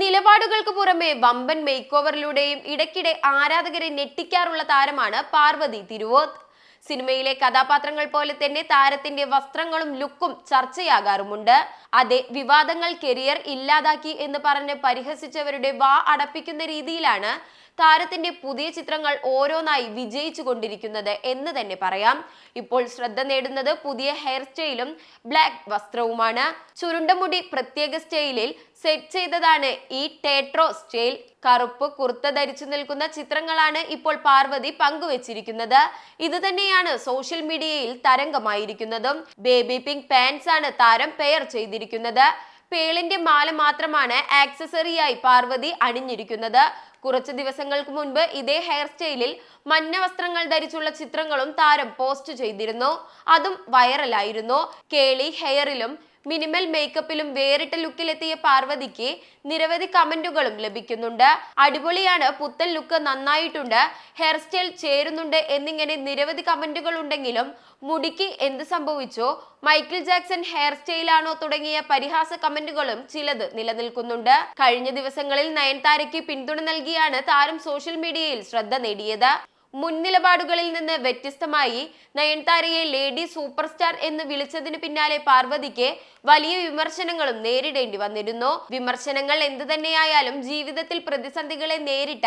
നിലപാടുകൾക്ക് പുറമെ വമ്പൻ മേക്ക് ഓവറിലൂടെയും ഇടയ്ക്കിടെ ആരാധകരെ ഞെട്ടിക്കാറുള്ള താരമാണ് പാർവതി തിരുവോത്ത് സിനിമയിലെ കഥാപാത്രങ്ങൾ പോലെ തന്നെ താരത്തിന്റെ വസ്ത്രങ്ങളും ലുക്കും ചർച്ചയാകാറുമുണ്ട്. അതെ വിവാദങ്ങൾ കരിയർ ഇല്ലാതാക്കി എന്ന് പറഞ്ഞ് പരിഹസിച്ചവരുടെ വാ അടപ്പിക്കുന്ന രീതിയിലാണ് താരത്തിന്റെ പുതിയ ചിത്രങ്ങൾ ഓരോന്നായി വിജയിച്ചു കൊണ്ടിരിക്കുന്നത് എന്ന് തന്നെ പറയാം. ഇപ്പോൾ ശ്രദ്ധ നേടുന്നത് പുതിയ ഹെയർ സ്റ്റൈലും ബ്ലാക്ക് വസ്ത്രവുമാണ്. ചുരുണ്ടമുടി പ്രത്യേക സ്റ്റൈലിൽ സെറ്റ് ചെയ്തതാണ് ഈ ടേട്രോ സ്റ്റൈൽ കറുപ്പ് കുർത്ത ധരിച്ചു നിൽക്കുന്ന ചിത്രങ്ങളാണ് ഇപ്പോൾ പാർവതി പങ്കുവച്ചിരിക്കുന്നത്. ഇത് തന്നെയാണ് സോഷ്യൽ മീഡിയയിൽ തരംഗമായിരിക്കുന്നതും. ബേബി പിങ്ക് പാൻസ് ആണ് താരം പെയർ ചെയ്തിരിക്കുന്നത്. പേളിന്റെ മാല മാത്രമാണ് ആക്സസറിയായി പാർവതി അണിഞ്ഞിരിക്കുന്നത്. കുറച്ച് ദിവസങ്ങൾക്ക് മുൻപ് ഇതേ ഹെയർ സ്റ്റൈലിൽ മഞ്ഞ വസ്ത്രങ്ങൾ ധരിച്ചുള്ള ചിത്രങ്ങളും താരം പോസ്റ്റ് ചെയ്തിരുന്നു. അതും വൈറലായിരുന്നു കേളി ഹെയറിലും മിനിമൽ മേക്കപ്പിലും വേറിട്ട ലുക്കിലെത്തിയ പാർവതിക്ക് നിരവധി കമന്റുകളും ലഭിക്കുന്നുണ്ട്. അടിപൊളിയാണ് പുത്തൻ ലുക്ക് നന്നായിട്ടുണ്ട് ഹെയർ സ്റ്റൈൽ ചേരുന്നുണ്ട് എന്നിങ്ങനെ നിരവധി കമന്റുകൾ ഉണ്ടെങ്കിലും മുടിക്ക് എന്ത് സംഭവിച്ചോ മൈക്കിൾ ജാക്സൺ ഹെയർ സ്റ്റൈലാണോ തുടങ്ങിയ പരിഹാസ കമന്റുകളും ചിലത് നിലനിൽക്കുന്നുണ്ട്. കഴിഞ്ഞ ദിവസങ്ങളിൽ നയൻതാരയ്ക്ക് പിന്തുണ നൽകിയാണ് താരം സോഷ്യൽ മീഡിയയിൽ ശ്രദ്ധ നേടിയത്. മുൻ നിലപാടുകളിൽ നിന്ന് വ്യത്യസ്തമായി നയൻതാരയെ ലേഡി സൂപ്പർ സ്റ്റാർ എന്ന് വിളിച്ചതിന് പിന്നാലെ പാർവതിക്ക് വലിയ വിമർശനങ്ങളും നേരിടേണ്ടി വന്നിരുന്നു. വിമർശനങ്ങൾ എന്തു തന്നെയായാലും ജീവിതത്തിൽ പ്രതിസന്ധികളെ നേരിട്ട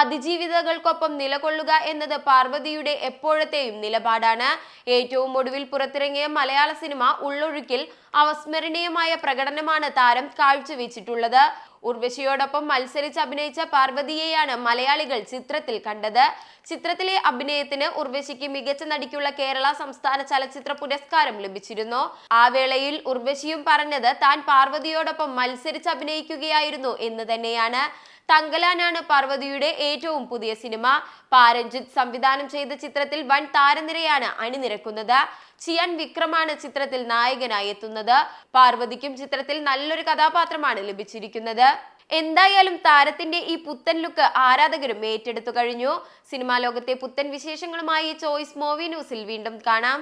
അതിജീവിതകൾക്കൊപ്പം നിലകൊള്ളുക എന്നത് പാർവതിയുടെ എപ്പോഴത്തെയും നിലപാടാണ്. ഏറ്റവും ഒടുവിൽ പുറത്തിറങ്ങിയ മലയാള സിനിമ ഉള്ളൊഴുക്കിൽ അവസ്മരണീയമായ പ്രകടനമാണ് താരം കാഴ്ചവെച്ചിട്ടുള്ളത്. ഉർവശിയോടൊപ്പം മത്സരിച്ച് അഭിനയിച്ച പാർവതിയെയാണ് മലയാളികൾ ചിത്രത്തിൽ കണ്ടത്. ചിത്രത്തിലെ അഭിനയത്തിന് ഉർവശിക്ക് മികച്ച നടിക്കുള്ള കേരള സംസ്ഥാന ചലച്ചിത്ര പുരസ്കാരം ലഭിച്ചിരുന്നു. ആ വേളയിൽ ഉർവശിയും പറഞ്ഞത് താൻ പാർവതിയോടൊപ്പം മത്സരിച്ച് അഭിനയിക്കുകയായിരുന്നു എന്ന് തന്നെയാണ്. തങ്കലാനാണ് പാർവതിയുടെ ഏറ്റവും പുതിയ സിനിമ. പാരഞ്ജിത്ത് സംവിധാനം ചെയ്ത ചിത്രത്തിൽ വൻ താരനിരയാണ് അണിനിരക്കുന്നത്. ചിയാൻ വിക്രമാണ് ചിത്രത്തിൽ നായകനായി എത്തുന്നത്. പാർവതിക്കും ചിത്രത്തിൽ നല്ലൊരു കഥാപാത്രമാണ് ലഭിച്ചിരിക്കുന്നത്. എന്തായാലും താരത്തിന്റെ ഈ പുത്തൻ ലുക്ക് ആരാധകരും ഏറ്റെടുത്തു കഴിഞ്ഞു. സിനിമാ ലോകത്തെ പുത്തൻ വിശേഷങ്ങളുമായി ചോയ്സ് മൂവി ന്യൂസിൽ വീണ്ടും കാണാം.